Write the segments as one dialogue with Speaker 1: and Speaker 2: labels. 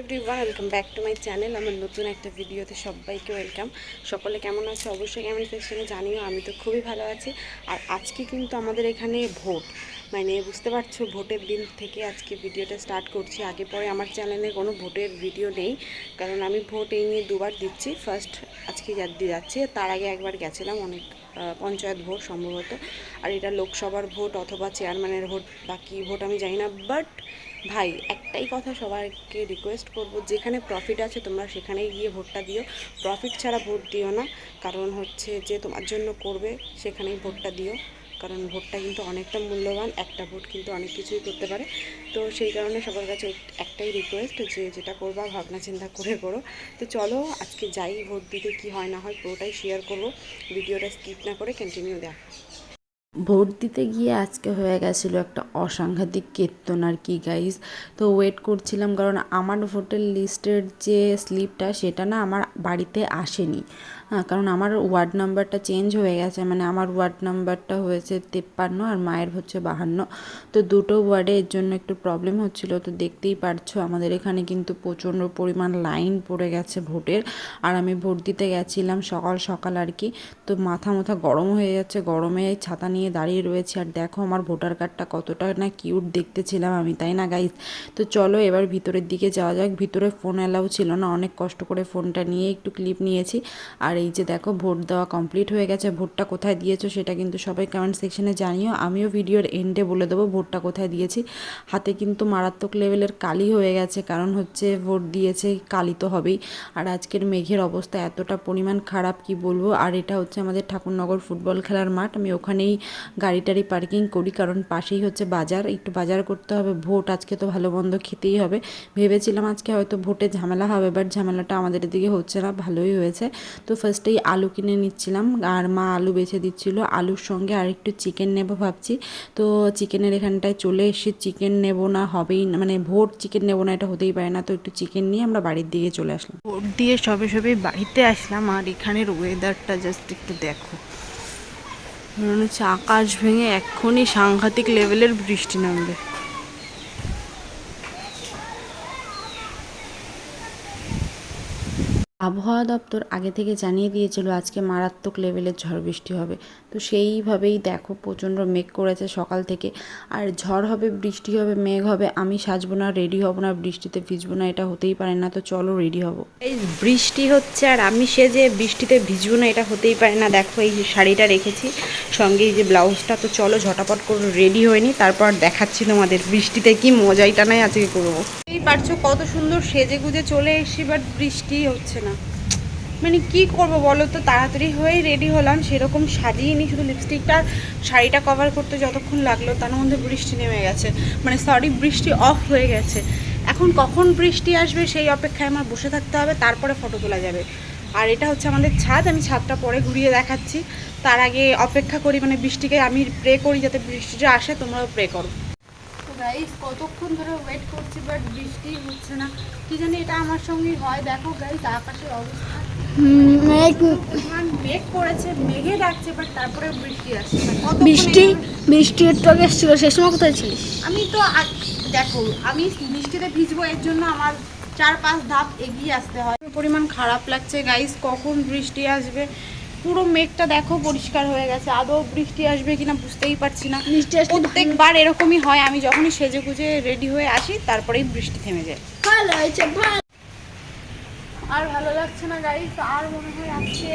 Speaker 1: Everyone welcome back to my channel আমার নতুন একটা ভিডিওতে সবাইকে ওয়েলকাম সকলে কেমন আছে? অবশ্যই কেমন সেকশনে জানিও, আমি তো খুবই ভালো আছি। আর আজকে কিন্তু আমাদের এখানে ভোট। মানে বুঝতে পারছ, ভোটের দিন থেকে আজকে ভিডিওটা স্টার্ট করছি। আগে পরে আমার চ্যানেলে কোনো ভোটের ভিডিও নেই। কারণ আমি ভোট এই নিয়ে দুবার দিচ্ছি। ফার্স্ট আজকে যাচ্ছি, তার আগে একবার গেছিলাম অনেক পঞ্চায়েত ভোট সম্ভবত। আর এটা লোকসভার ভোট অথবা চেয়ারম্যানের ভোট বা কী ভোট আমি জানি না বাট ভাই, একটাই কথা সবাইকে রিকোয়েস্ট করব, যেখানে প্রফিট আছে তোমরা সেখানেই গিয়ে ভোটটা দিও। প্রফিট ছাড়া ভোট দিও না, কারণ হচ্ছে যে তোমার জন্য করবে, সেখানেই ভোটটা দিও। কারণ ভোটটা কিন্তু অনেকটা মূল্যবান, একটা ভোট কিন্তু অনেক কিছুই করতে পারে। তো সেই কারণে সবার কাছে একটাই রিকোয়েস্ট যে যেটা করবা, ভাবনা চিন্তা করে করো। তো চলো, আজকে যাই ভোট দিতে, কি হয় না হয় পুরোটাই শেয়ার করব। ভিডিওটা স্কিপ না করে কন্টিনিউ দেখো।
Speaker 2: ভোট দিতে গিয়ে আজকে হয়ে গেছিল একটা অসাংঘাতিক কীর্তন আর কি গাইজ তো ওয়েট করছিলাম কারণ আমার ভোটের লিস্টের যে স্লিপটা সেটা না আমার বাড়িতে আসেনি। হ্যাঁ কারণ আমার ওয়ার্ড নাম্বারটা চেঞ্জ হয়ে গেছে মানে আমার ওয়ার্ড নাম্বারটা হয়েছে তেপ্পান্ন আর মায়ের হচ্ছে বাহান্ন। তো দুটো ওয়ার্ডে এর জন্য একটু প্রবলেম হচ্ছিল। তো দেখতেই পারছ, আমাদের এখানে কিন্তু প্রচণ্ড পরিমাণ লাইন পড়ে গেছে ভোটের। আর আমি ভোট দিতে গেছিলাম সকাল সকাল আর কি। তো মাথা মাথা গরম হয়ে যাচ্ছে, গরমে ছাতা নিয়ে দাঁড়িয়ে রয়েছি। আর দেখো আমার ভোটার কার্ডটা কতটা না কিউট দেখতেছিলাম আমি, তাই না গাইজ তো চলো এবার ভিতরের দিকে যাওয়া যাক। ভিতরে ফোন অ্যালাউ ছিল না, অনেক কষ্ট করে ফোনটা নিয়ে একটু ক্লিপ নিয়েছি। আর এই যে দেখো, ভোট দেওয়া কমপ্লিট হয়ে গেছে। ভোটটা কোথায় দিয়েছ সেটা কিন্তু সবাই কমেন্ট সেকশনে জানিও। আমিও ভিডিওর এন্ডে বলে দেবো ভোটটা কোথায় দিয়েছি। হাতে কিন্তু মারাত্মক লেভেলের কালি হয়ে গেছে, কারণ হচ্ছে ভোট দিয়েছে, কালি তো হবেই। আর আজকের মেঘের অবস্থা এতটা পরিমাণ খারাপ, কি বলব? আর এটা হচ্ছে আমাদের ঠাকুরনগর ফুটবল খেলার মাঠ। আমি ওখানেই গাড়ি টাড়ি পার্কিং করি, কারণ পাশেই হচ্ছে বাজার, একটু বাজার করতে হবে, ভোট আজকে তো ভালো মন্দ খেতেই হবে। ভেবেছিলাম আজকে হয়তো ভোটে ঝামেলা হবে বাট ঝামেলাটা আমাদের এদিকে হচ্ছে না, ভালোই হয়েছে। তো ফার্স্টেই আলু কিনে নিচ্ছিলাম, আর মা আলু বেছে দিচ্ছিল, আলুর সঙ্গে আর একটু চিকেন নেব ভাবছি। তো চিকেনের এখানটায় চলে এসে চিকেন নেব না হবেই না মানে ভোট চিকেন নেব না, এটা হতেই পারে না, তো একটু চিকেন নিয়ে আমরা বাড়ির দিকে চলে আসলাম।
Speaker 1: ভোট দিয়ে সবে সবে বাড়িতে আসলাম, আর এখানের ওয়েদারটা জাস্ট একটু দেখো। মনে হচ্ছে আকাশ ভেঙে এক্ষুনি সাংঘাতিক লেভেলের বৃষ্টি নামবে।
Speaker 2: আবহাওয়া দপ্তর আগে থেকে জানিয়ে দিয়েছিল আজকে মারাত্মক লেভেলের ঝড় বৃষ্টি হবে। তো সেইভাবেই দেখো প্রচণ্ড মেঘ করেছে সকাল থেকে। আর ঝড় হবে, বৃষ্টি হবে, মেঘ হবে, আমি সাজবো না রেডি হব না, বৃষ্টিতে ভিজবো না, এটা হতেই পারে না, তো চলো রেডি হব।
Speaker 1: এই বৃষ্টি হচ্ছে আর আমি সে যে বৃষ্টিতে ভিজবো না, এটা হতেই পারে না। দেখো এই শাড়িটা রেখেছি, সঙ্গে এই যে ব্লাউজটা, তো চলো ঝটাপট করে রেডি হয়নি তারপর দেখাচ্ছি তোমাদের বৃষ্টিতে কি মজাইটা নাই আজকে করব। এই পারছ কত সুন্দর সেজে গুজে চলে এসছি বাট বৃষ্টি হচ্ছে না। মানে কি করব বলো তো? তাড়াতাড়ি হয়েই রেডি হলাম। সেরকম সাজিয়ে নি শুধু লিপস্টিকটা শাড়িটা কভার করতে যতক্ষণ লাগল, তার মধ্যে বৃষ্টি নেমে গেছে। মানে সরি বৃষ্টি অফ হয়ে গেছে। এখন কখন বৃষ্টি আসবে সেই অপেক্ষায় আমার বসে থাকতে হবে, তারপরে ফটো তোলা যাবে। আর এটা হচ্ছে আমাদের ছাদ, আমি ছাদটা পরে ঘুরিয়ে দেখাচ্ছি। তার আগে অপেক্ষা করি মানে বৃষ্টিকে আমি প্রে করি যাতে বৃষ্টিটা আসে, তোমরাও প্রে করো। গাইস কতক্ষণ ধরে ওয়েট করছি বাট বৃষ্টি হচ্ছে না। কি জানি এটা আমার সঙ্গেই হয়। দেখো গাইস আকাশের অবস্থা।
Speaker 3: মেঘ
Speaker 1: করেছে মেঘে ডাকছে বাট তারপরে বৃষ্টি আসছে
Speaker 3: বৃষ্টি বৃষ্টি একটু আগে এসেছিল সেই সময় কোথায় ছিলিস?
Speaker 1: আমি তো দেখো আমি বৃষ্টিতে ভিজবো এর জন্য আমার চার পাঁচ ধাপ এগিয়ে আসতে হয়। পরিমাণ খারাপ লাগছে গাইস কখন বৃষ্টি আসবে? পুরো মেঘটা দেখো পরিষ্কার হয়ে গেছে। আদৌ বৃষ্টি আসবে কিনা বুঝতেই পারছি না। প্রত্যেকবার এরকমই হয় আমি যখনই সেজে গুজে রেডি হয়ে আসি তারপরেই বৃষ্টি থেমে যায়।
Speaker 3: ভালো হয়েছে ভালো।
Speaker 1: আর ভালো লাগছে না গাইস আর মনে হয় আজকে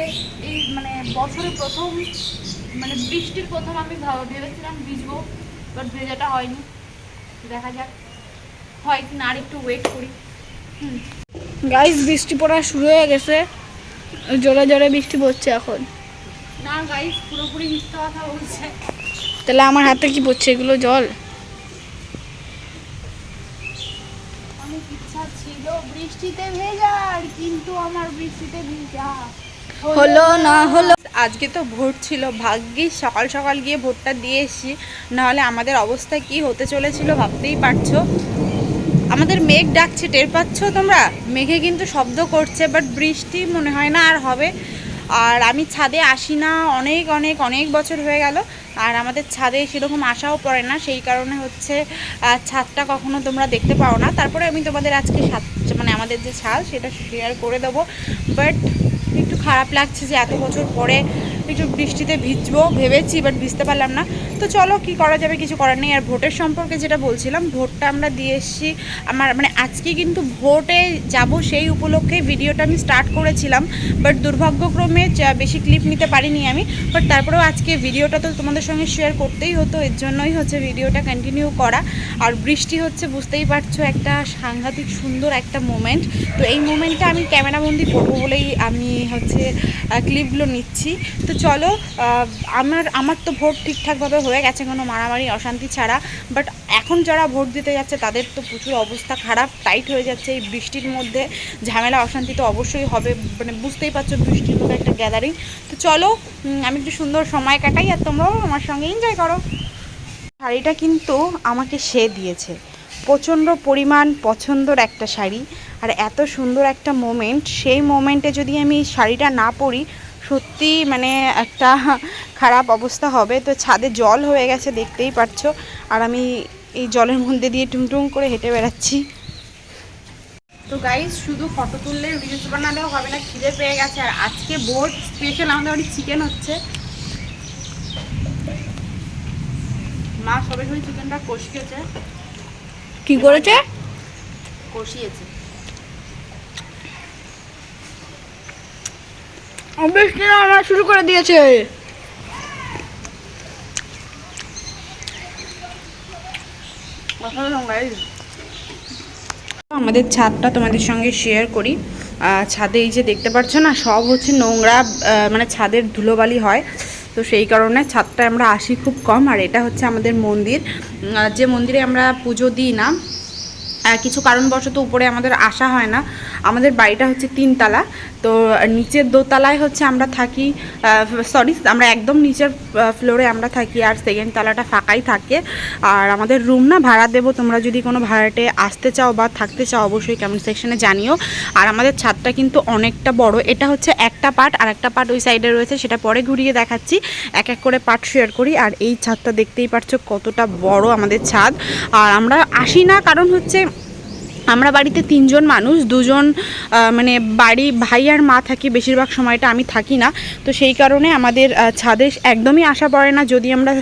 Speaker 1: এই মানে বছরের প্রথম মানে বৃষ্টির প্রথম আমি ভেবেছিলাম ভিজবো বাট ভেজাটা হয়নি। দেখা যাক হয় কি না আর একটু ওয়েট করি। হুম।
Speaker 3: গাইস বৃষ্টি পড়া শুরু হয়ে গেছে। জোরে জোরে বৃষ্টি পড়ছে এখন।
Speaker 1: না গাইস পুরোপুরি মিথ্যা কথা বলছে।
Speaker 3: তাহলে আমার হাতে কি পড়ছে এগুলো? জল?
Speaker 1: অনেক ইচ্ছা ছিল বৃষ্টিতে ভেজার কিন্তু আমার বৃষ্টিতে ভিজা।
Speaker 3: হলো না হলো।
Speaker 1: আজকে তো ভোট ছিল ভাগ্যিস সকাল সকাল গিয়ে ভোটটা দিয়ে এসছি। নাহলে আমাদের অবস্থা কি হতে চলেছিল ভাবতেই পারছ? আমাদের মেঘ ডাকছে, টের পাচ্ছ তোমরা? মেঘে কিন্তু শব্দ করছে বাট বৃষ্টি মনে হয় না আর হবে। আর আমি ছাদে আসি না, অনেক অনেক অনেক বছর হয়ে গেল, আর আমাদের ছাদে সেরকম আশাও পড়ে না, সেই কারণে হচ্ছে ছাদটা কখনো তোমরা দেখতে পাও না। তারপরে আমি তোমাদের আজকে ছাদ মানে আমাদের যে ছাদ সেটা শেয়ার করে দেবো। বাট একটু খারাপ লাগছে যে এত বছর পরে একটু বৃষ্টিতে ভিজবো, ভেবেছি বাট ভিজতে পারলাম না। তো চলো, কি করা যাবে কিছু করার নেই। আর ভোটের সম্পর্কে যেটা বলছিলাম, ভোটটা আমরা দিয়ে এসেছি। আমার মানে আজকে কিন্তু ভোটে যাব সেই উপলক্ষে ভিডিওটা আমি স্টার্ট করেছিলাম। বাট দুর্ভাগ্যক্রমে বেশি ক্লিপ নিতে পারিনি আমি। বাট তারপরেও আজকে ভিডিওটা তো তোমাদের সঙ্গে শেয়ার করতেই হতো। এর জন্যই হচ্ছে ভিডিওটা কন্টিনিউ করা। আর বৃষ্টি হচ্ছে, বুঝতেই পারছ, একটা সাংঘাতিক সুন্দর একটা মোমেন্ট তো এই মোমেন্টটা আমি ক্যামেরাবন্দি করব বলেই আমি হচ্ছে ক্লিপগুলো নিচ্ছি। তো চলো আমার আমার তো ভোট ঠিকঠাকভাবে হয়ে গেছে, কোনো মারামারি, অশান্তি ছাড়া। বাট এখন যারা ভোট দিতে যাচ্ছে, তাদের তো প্রচুর অবস্থা খারাপ টাইট হয়ে যাচ্ছে এই বৃষ্টির মধ্যে। ঝামেলা, অশান্তি তো অবশ্যই হবে মানে বুঝতেই পারছ বৃষ্টির মধ্যে একটা গ্যাদারিং তো চলো আমি একটু সুন্দর সময় কাটাই আর তোমরাও আমার সঙ্গে এনজয় করো। শাড়িটা কিন্তু আমাকে সে দিয়েছে। প্রচণ্ড পরিমাণ পছন্দর একটা শাড়ি। আর এত সুন্দর একটা মোমেন্ট সেই মোমেন্টে যদি আমি শাড়িটা না পরি সত্যি মানে একটা খারাপ অবস্থা হবে। তো ছাদে জল হয়ে গেছে দেখতেই পাচ্ছো আর আমি এই জলের মধ্যে দিয়ে টুংটুং করে হেঁটে বেড়াচ্ছি। তো গাইজ শুধু ফটো তুললে রিলস বানালেও হবে না খিদে পেয়ে গেছে। আর আজকে বোর্ড স্পেশাল আমাদের বাড়ি চিকেন হচ্ছে। মা সবে সবে চিকেনটা কষিয়েছে।
Speaker 3: কি করেছে?
Speaker 1: কষিয়েছে।
Speaker 3: বৃষ্টি আমার শুরু করে দিয়েছে।
Speaker 1: আমাদের ছাদটা তোমাদের সঙ্গে শেয়ার করি। ছাদে এই যে দেখতে পাচ্ছ না, সব হচ্ছে নোংরা মানে ছাদের ধুলোবালি হয়। তো সেই কারণে ছাদটা আমরা আসি খুব কম, আর এটা হচ্ছে আমাদের মন্দির। যে মন্দিরে আমরা পুজো দিই না কিছু কারণবশত উপরে আমাদের আসা হয় না। আমাদের বাড়িটা হচ্ছে তিনতলা। তো, নিচের দোতলায় হচ্ছে আমরা থাকি সরি আমরা একদম নিচের ফ্লোরে আমরা থাকি আর সেকেন্ড তলাটা ফাঁকাই থাকে। আর আমাদের রুম না ভাড়া দেবো, তোমরা যদি কোনো ভাড়াটে আসতে চাও বা থাকতে চাও অবশ্যই কমেন্ট সেকশনে জানিও। আর আমাদের ছাদটা কিন্তু অনেকটা বড়, এটা হচ্ছে একটা পার্ট আর একটা পার্ট ওই সাইডে রয়েছে, সেটা পরে ঘুরিয়ে দেখাচ্ছি। এক এক করে পার্ট শেয়ার করি, আর এই ছাদটা দেখতেই পারছ কতটা বড় আমাদের ছাদ। আর আমরা আসি না, কারণ হচ্ছে আমরা বাড়িতে তিনজন মানুষ, দুজন মানে বাড়ি ভাই আর মা থাকি, বেশিরভাগ সময়টা আমি থাকি না। তো সেই কারণে আমাদের ছাদে একদমই আসা পড়ে না। যদি আমরা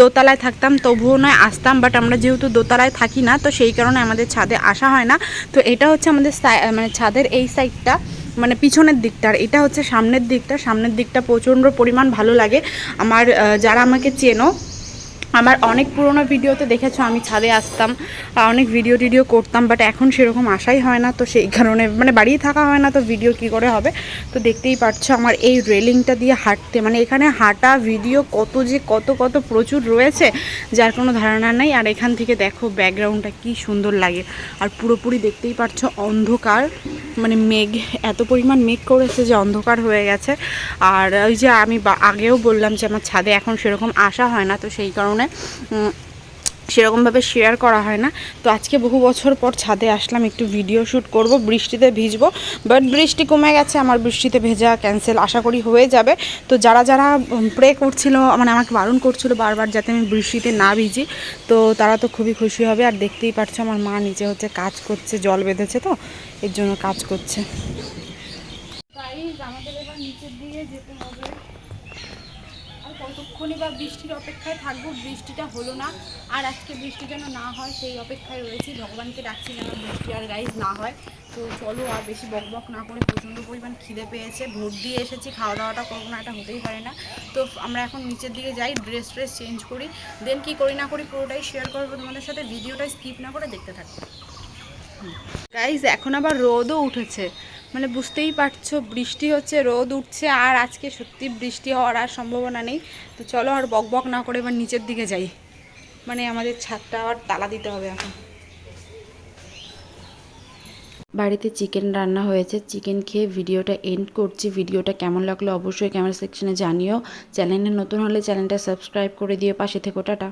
Speaker 1: দোতলায় থাকতাম তবুও নয় আসতাম বাট আমরা যেহেতু দোতলায় থাকি না, তো সেই কারণে আমাদের ছাদে আসা হয় না। তো এটা হচ্ছে আমাদের মানে ছাদের এই সাইডটা মানে পিছনের দিকটা আর এটা হচ্ছে সামনের দিকটা। সামনের দিকটা প্রচণ্ড পরিমাণ ভালো লাগে। আমার যারা আমাকে চেনো আমার অনেক পুরোনো ভিডিওতে দেখেছ, আমি ছাদে আসতাম অনেক ভিডিও টিডিও করতাম বাট এখন সেরকম আসাই হয় না, তো সেই কারণে মানে বাড়িয়ে থাকা হয় না, তো ভিডিও কি করে হবে? তো দেখতেই পাচ্ছ আমার এই রেলিংটা দিয়ে হাঁটতে মানে এখানে হাঁটা ভিডিও কত যে কত কত প্রচুর রয়েছে, যার কোনো ধারণা নেই, আর এখান থেকে দেখো ব্যাকগ্রাউন্ডটা কি সুন্দর লাগে। আর পুরোপুরি দেখতেই পাচ্ছ অন্ধকার মানে মেঘ, এত পরিমাণ মেঘ করেছে যে অন্ধকার হয়ে গেছে। আর ওই যে আমি আগেও বললাম যে আমার ছাদে এখন সেরকম আসা হয় না, তো সেই কারণে উম, সেরকমভাবে শেয়ার করা হয় না। তো আজকে বহু বছর পর ছাদে আসলাম একটু ভিডিও শ্যুট করব বৃষ্টিতে ভিজবো। বাট বৃষ্টি কমে গেছে আমার বৃষ্টিতে ভেজা ক্যান্সেল আশা করি হয়ে যাবে। তো যারা যারা প্রে করছিল মানে আমাকে বারণ করছিল বারবার যাতে আমি বৃষ্টিতে না ভিজি তো তারা তো খুবই খুশি হবে। আর দেখতেই পাচ্ছ আমার মা নিজে হচ্ছে কাজ করছে জল বেঁধেছে তো এর জন্য কাজ করছে। আমাদের এবার নিচের দিকে যেতে হবে। আর কতক্ষণই বা বৃষ্টির অপেক্ষায় থাকব, বৃষ্টিটা হলো না। আর আজকে বৃষ্টি যেন না হয়, সেই অপেক্ষায় রয়েছি। ভগবানকে ডাকছি যেন বৃষ্টি আর গাইজ না হয়। তো চলো আর বেশি বকবক না করে প্রচণ্ড পরিমাণ খিদে পেয়েছে। ভোট দিয়ে এসেছি, খাওয়া দাওয়াটা করব, না এটা হতেই পারে না। তো আমরা এখন নিচের দিকে যাই, ড্রেস ট্রেস চেঞ্জ করি। দেন কি করি না করি পুরোটাই শেয়ার করব তোমাদের সাথে। ভিডিওটা স্কিপ না করে দেখতে থাকব গাইজ, এখন আবার রোদও উঠেছে। মানে বুঝতেই পারছ, বৃষ্টি হচ্ছে, রোদ উঠছে, আর আজকে সত্যি বৃষ্টি হওয়ার আর সম্ভাবনা নেই। তো চলো আর বক বক না করে এবার নিচের দিকে যাই। মানে আমাদের ছাদটা আবার তালা দিতে হবে এখন।
Speaker 2: বাড়িতে চিকেন রান্না হয়েছে। চিকেন খেয়ে ভিডিওটা এন্ড করছি। ভিডিওটা কেমন লাগল অবশ্যই ক্যামেরা সেকশনে জানিও। চ্যানেলে নতুন হলে চ্যানেলটা সাবস্ক্রাইব করে দিও। পাশে থেকে, টাটা।